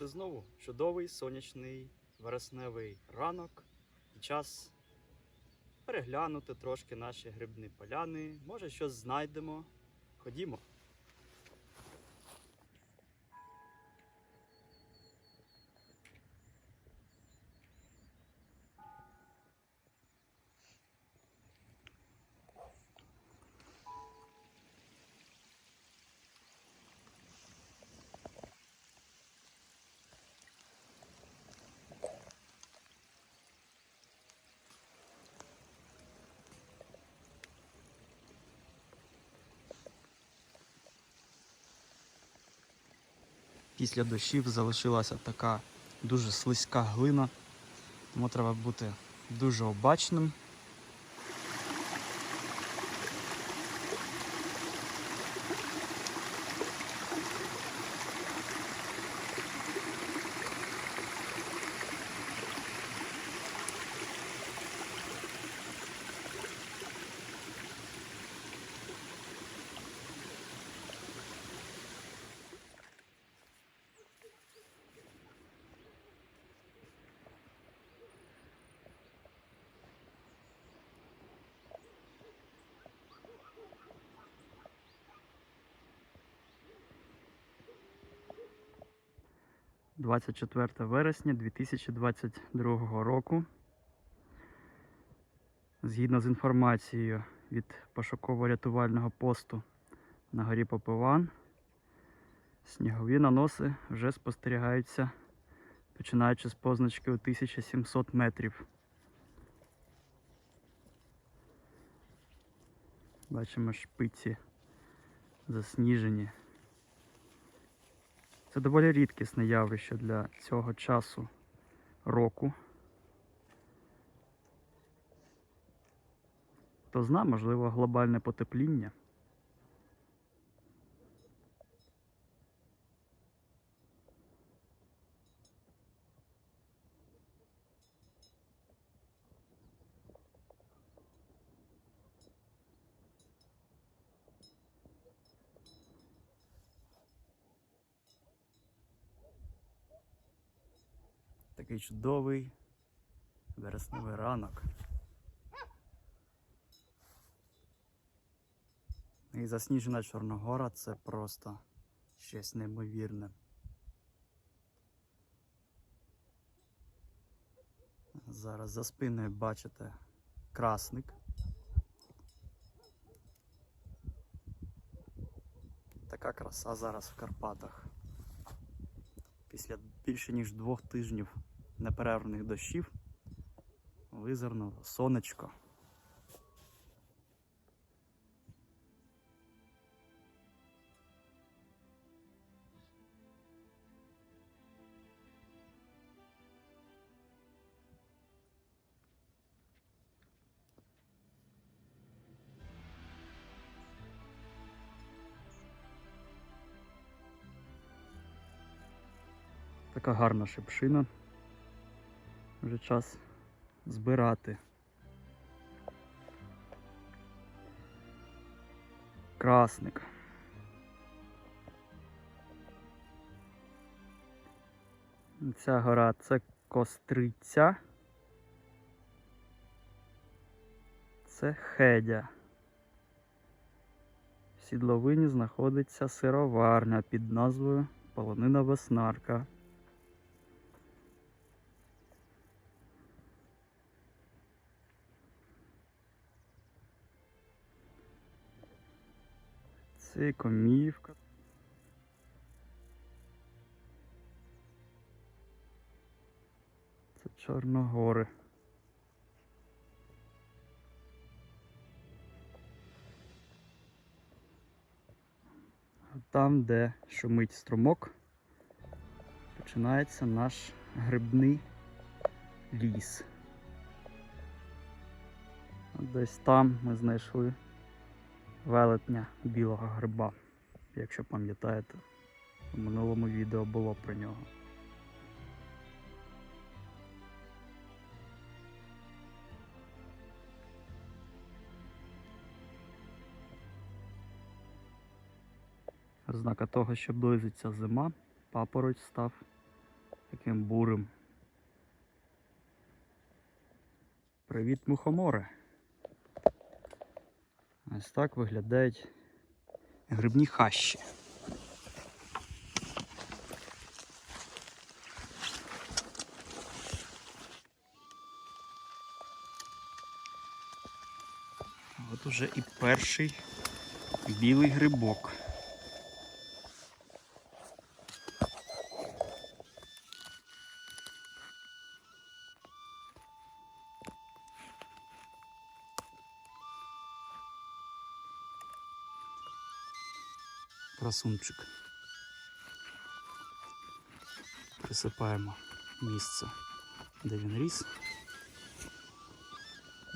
От знову чудовий сонячний вересневий ранок і час переглянути трошки наші грибні поляни. Може, щось знайдемо. Ходімо. Після дощів залишилася така дуже слизька глина, тому треба бути дуже обачним. – 24 вересня 2022 року. Згідно з інформацією від пошуково-рятувального посту на горі Попиван, снігові наноси вже спостерігаються, починаючи з позначки у 1700 метрів. Бачимо шпиці засніжені. Це доволі рідкісне явище для цього часу року. Хто зна, можливо, глобальне потепління. Такий чудовий вересневий ранок. І засніжена Чорногора це просто щось неймовірне. Зараз за спиною бачите красник. Така краса зараз в Карпатах. Після більше ніж двох тижнів неперервних дощів визирнуло сонечко. Така гарна шипшина. Вже час збирати. Красник. Ця гора це костриця. Це хедя. В сідловині знаходиться сироварня під назвою Полонина Веснарка. Це і Коміївка. Це Чорногори. А там, де шумить струмок, починається наш грибний ліс. Десь там ми знайшли велетня білого гриба, якщо пам'ятаєте, у минулому відео було про нього. Ознака того, що близиться зима, папороть став таким бурим. Привіт, мухоморе. Ось так виглядають грибні хащі. От уже і перший білий грибок. Красунчик. Присипаємо місце, де він ріс.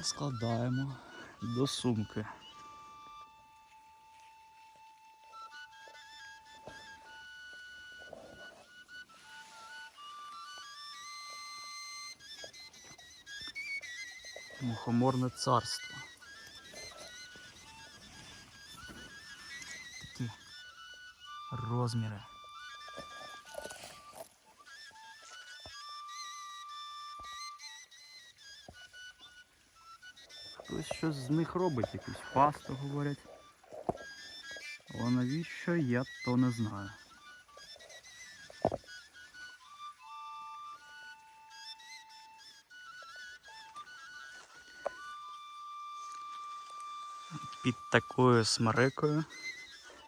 І складаємо до сумки. Мухоморне царство. Розміри. Хтось щось з них робить, якусь пасту говорять. Але навіщо я то не знаю. Під такою смерекою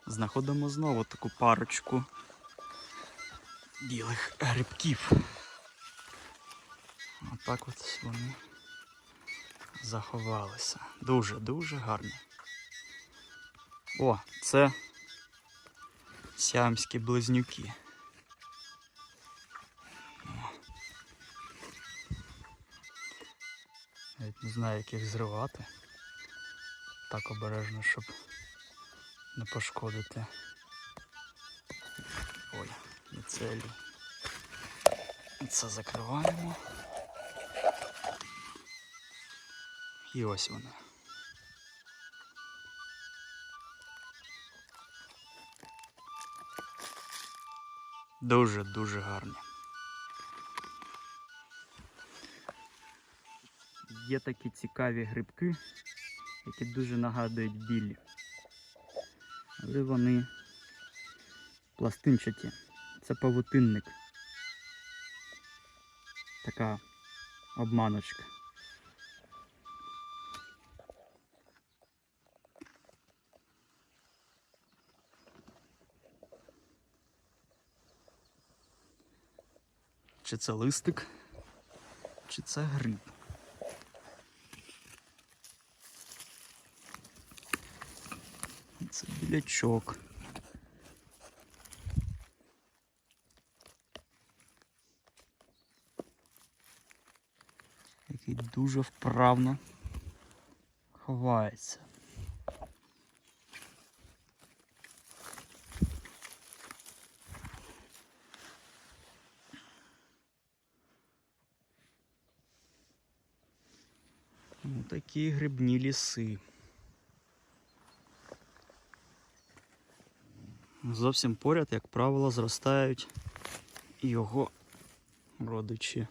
знаходимо знову таку парочку білих грибків. Отак от вони заховалися. Дуже-дуже гарні. О, це сіамські близнюки. Навіть не знаю, як їх зривати. Так обережно, щоб не пошкодити. Ой, не целі. Це закриваємо. І ось вони. Дуже-дуже гарні. Є такі цікаві грибки, які дуже нагадують білі. Але вони пластинчаті. Це павутинник. Така обманочка. Чи це листик, чи це гриб. Це білячок. Який дуже вправно ховається. Ну, такі грибні ліси. Зовсім поряд, як правило, зростають його родичі.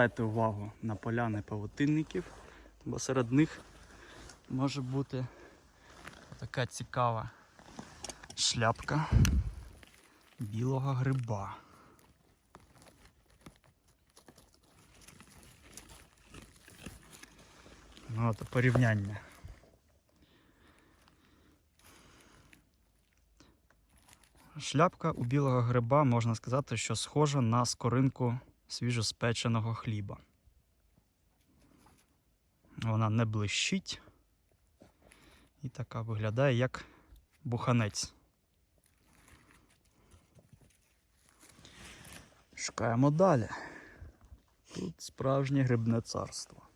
Звертайте увагу на поляни павутинників, бо серед них може бути така цікава шляпка білого гриба. Ну, от порівняння. Шляпка у білого гриба можна сказати, що схожа на скоринку свіжоспеченого хліба. Вона не блищить і така виглядає як буханець. Шукаємо далі. Тут справжнє грибне царство.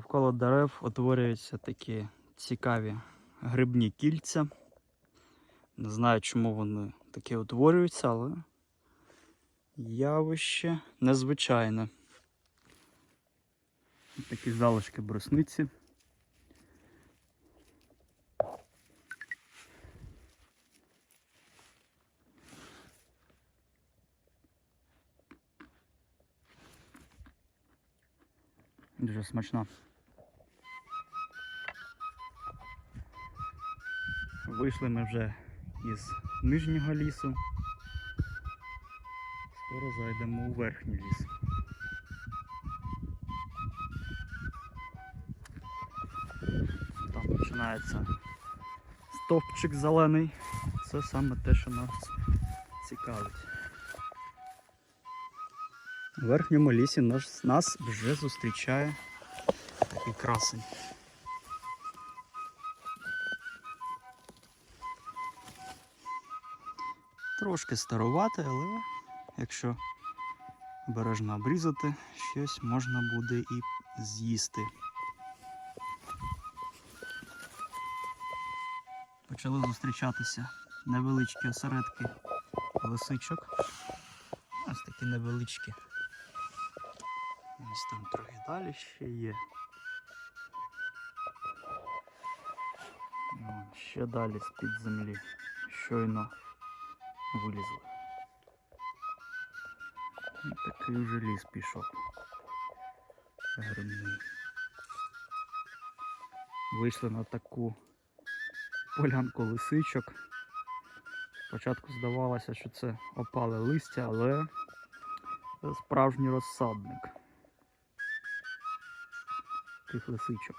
Навколо дерев утворюються такі цікаві грибні кільця. Не знаю, чому вони такі утворюються, але явище незвичайне. Такі залишки брусниці. Дуже смачно. Вийшли ми вже із нижнього лісу. Скоро зайдемо у верхній ліс. Там починається стовпчик зелений. Це саме те, що нас цікавить. У верхньому лісі нас, нас вже зустрічає такий красень. Трошки старувати, але якщо обережно обрізати, щось можна буде і з'їсти. Почали зустрічатися невеличкі осередки лисичок. Ось такі невеличкі. Ось там трохи далі ще є. Ще далі з-під землі. Щойно вилізли. Такий вже ліс пішов. Грибний. Вийшли на таку полянку лисичок. Спочатку здавалося, що це опале листя, але це справжній розсадник тих лисичок.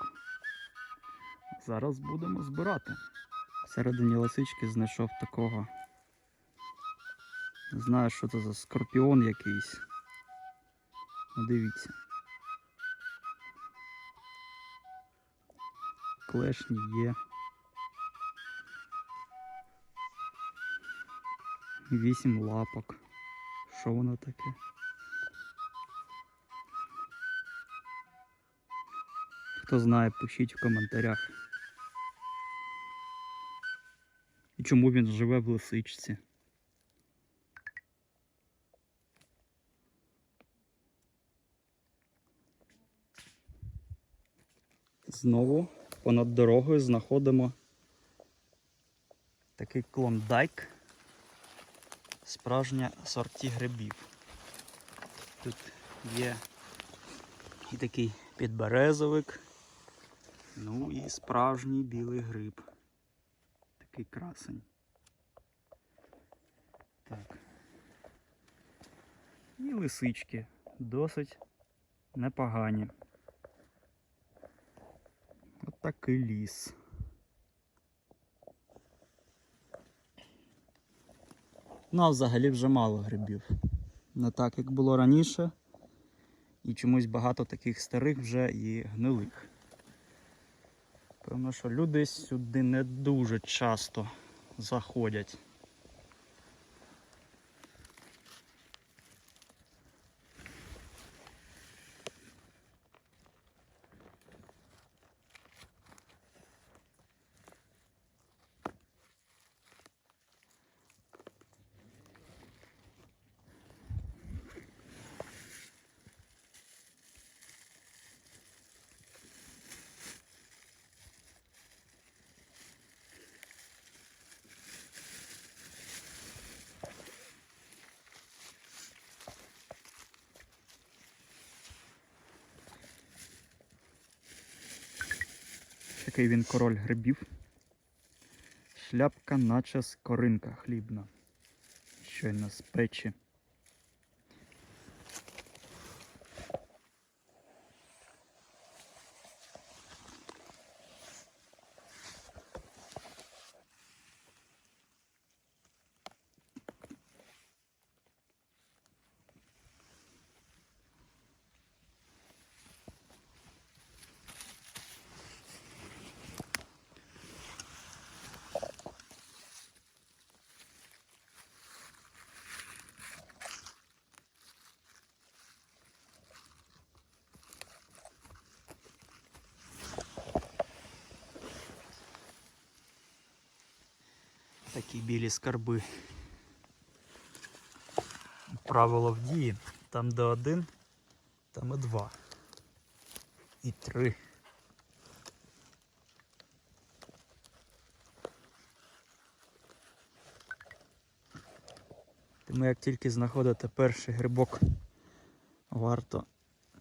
Зараз будемо збирати. Всередині лисички знайшов такого. Не знаю, що це за скорпіон якийсь. Ну, дивіться. Клешні є. Вісім лапок. Що воно таке? Хто знає, пишіть в коментарях. І чому він живе в лисичці? Знову понад дорогою знаходимо такий клондайк. Справжня сорті грибів. Тут є і такий підберезовик. Ну і справжній білий гриб. Такий красень. Так. І лисички досить непогані. Такий ліс. Ну, а взагалі вже мало грибів. Не так, як було раніше. І чомусь багато таких старих вже і гнилих. Певно, що люди сюди не дуже часто заходять. Такий він король грибів. Шляпка, наче скоринка хлібна. Щойно з печі. Такі білі скарби. Правило в дії. Там де один, там і два. І три. Тому як тільки знаходите перший грибок, варто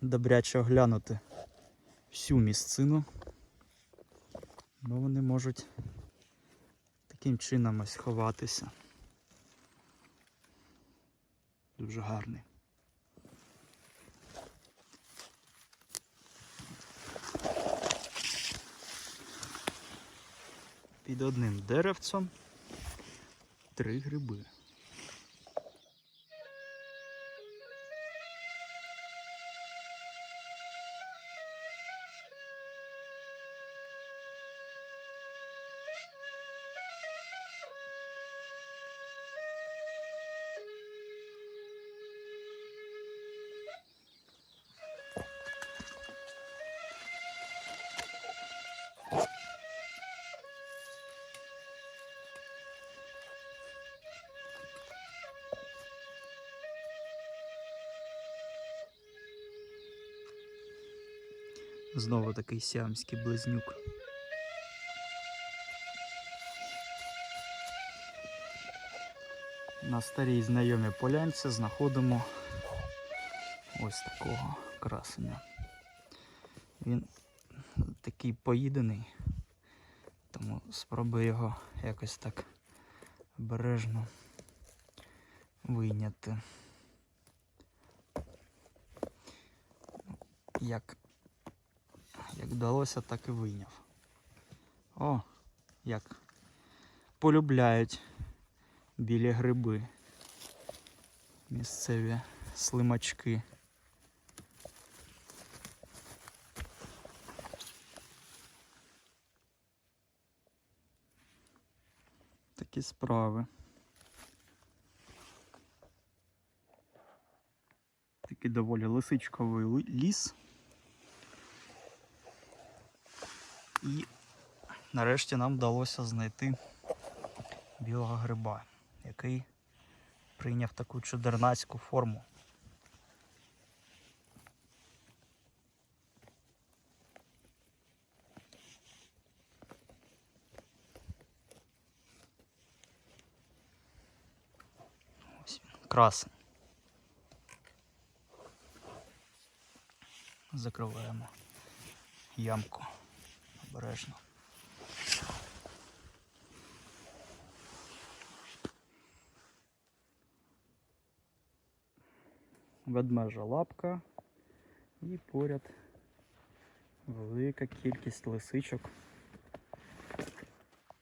добряче оглянути всю місцину, бо вони можуть таким чином ось ховатися. Дуже гарний. Під одним деревцем три гриби. Знову такий сіамський близнюк. На старій знайомій полянці знаходимо ось такого красення. Він такий поїдений, тому спробую його якось так обережно вийняти. Як як вдалося, так і вийняв. О, як полюбляють білі гриби. Місцеві слимачки. Такі справи. Такий доволі лисичковий ліс. І нарешті нам вдалося знайти білого гриба, який прийняв таку чудернацьку форму. Ось він. Закриваємо ямку обережно. Ведмежа лапка і поряд велика кількість лисичок,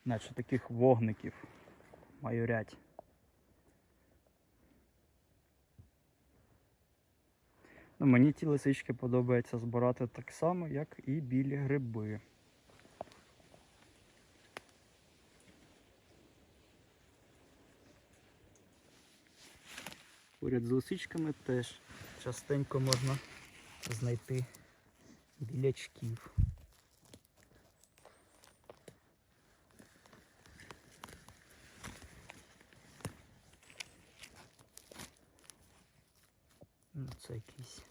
наче таких вогників майорять. Ну, мені ті лисички подобається збирати так само, як і білі гриби. Поряд з лисичками теж частенько можна знайти білячків. Ну, це якийсь.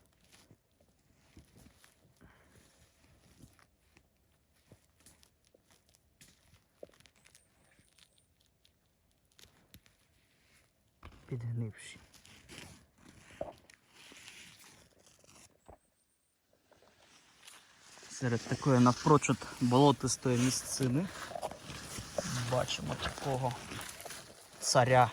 Підгнивші. Серед такої навпрочуд болотистої місцини бачимо такого царя.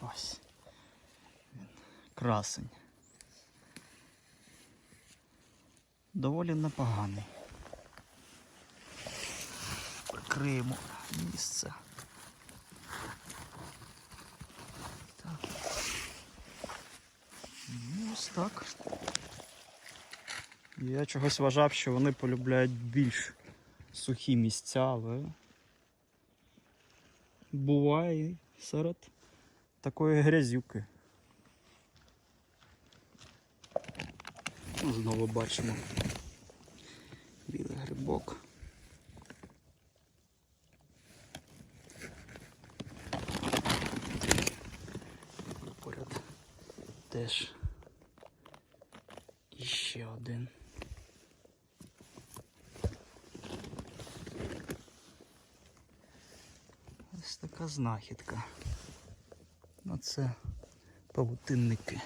Ось. Він красень. Доволі непоганий. Криму місце. Так. Ну, ось так. Я чогось вважав, що вони полюбляють більш сухі місця, але буває серед такої грязюки. Ну, знову бачимо білий грибок. Теж іще один. Ось така знахідка. Ну це павутинники.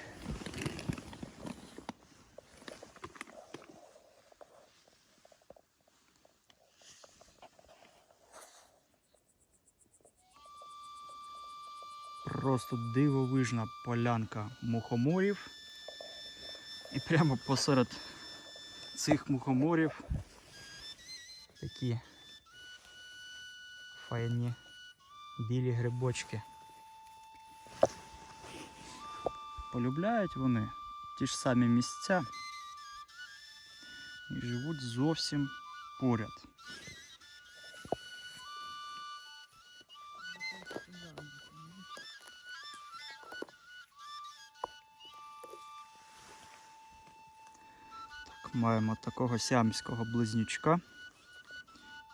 Просто дивовижна полянка мухоморів. І прямо посеред цих мухоморів такі файні білі грибочки. Полюбляють вони ті ж самі місця і живуть зовсім поряд. Маємо такого сямського близнючка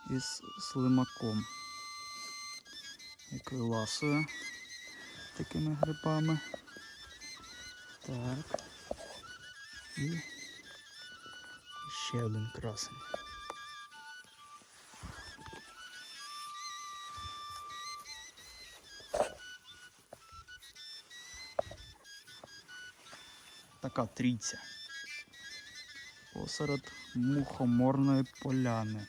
із слимаком, який ласує такими грибами. Так. І ще один красень. Така трійця. Посеред мухоморної поляни.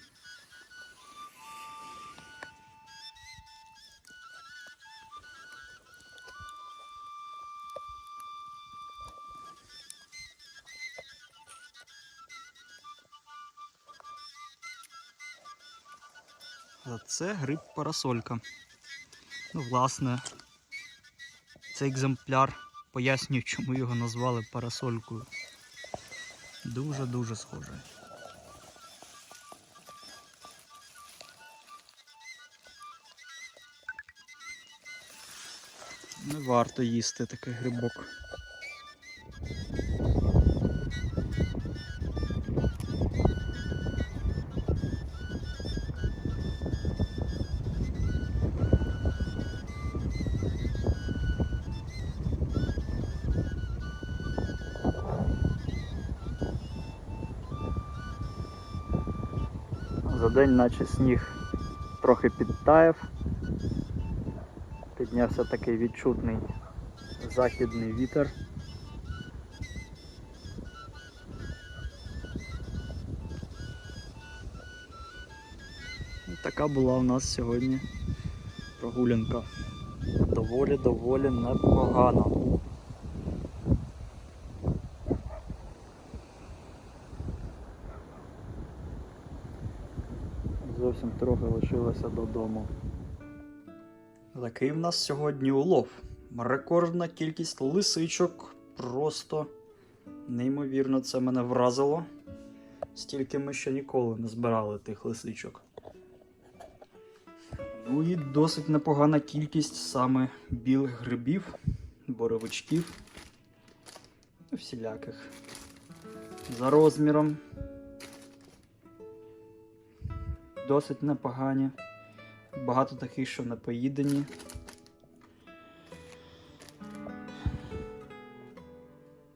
Це гриб парасолька. Ну, власне, цей екземпляр пояснює, чому його назвали парасолькою. Дуже-дуже схожий. Не варто їсти такий грибок. Наче сніг трохи підтаяв. Піднявся такий відчутний західний вітер. Така була у нас сьогодні прогулянка. Доволі-доволі непогано. Зовсім трохи лишилося додому. Такий в нас сьогодні улов. Рекордна кількість лисичок. Просто неймовірно це мене вразило. Стільки ми ще ніколи не збирали тих лисичок. Ну і досить непогана кількість саме білих грибів, боровичків. Ну, всіляких. За розміром. Досить непогані. Багато таких, що не поїдені.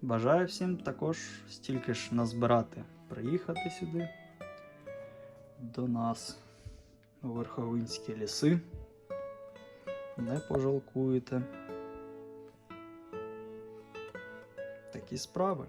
Бажаю всім також стільки ж назбирати, приїхати сюди до нас у Верховинські ліси. Не пожалкуєте. Такі справи.